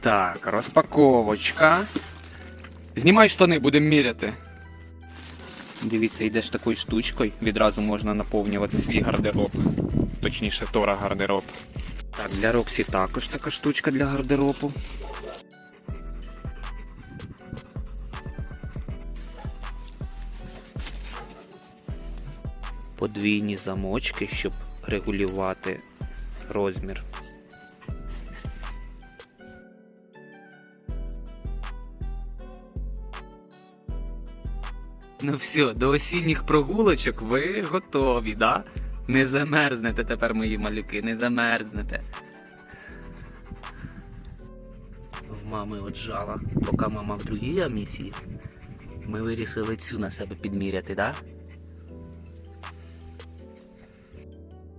Так, розпаковочка. Знімай штани, будемо міряти. Дивіться, йдеш такою штучкою, відразу можна наповнювати свій гардероб. Точніше, Тора гардероб. Так, для Роксі також така штучка для гардеробу. Подвійні замочки, щоб регулювати розмір. Ну все, до осінніх прогулочок ви готові, да? Не замерзнете тепер, мої малюки, не замерзнете. В мами от жала, поки мама в другій амісії, ми вирішили цю на себе підміряти, да?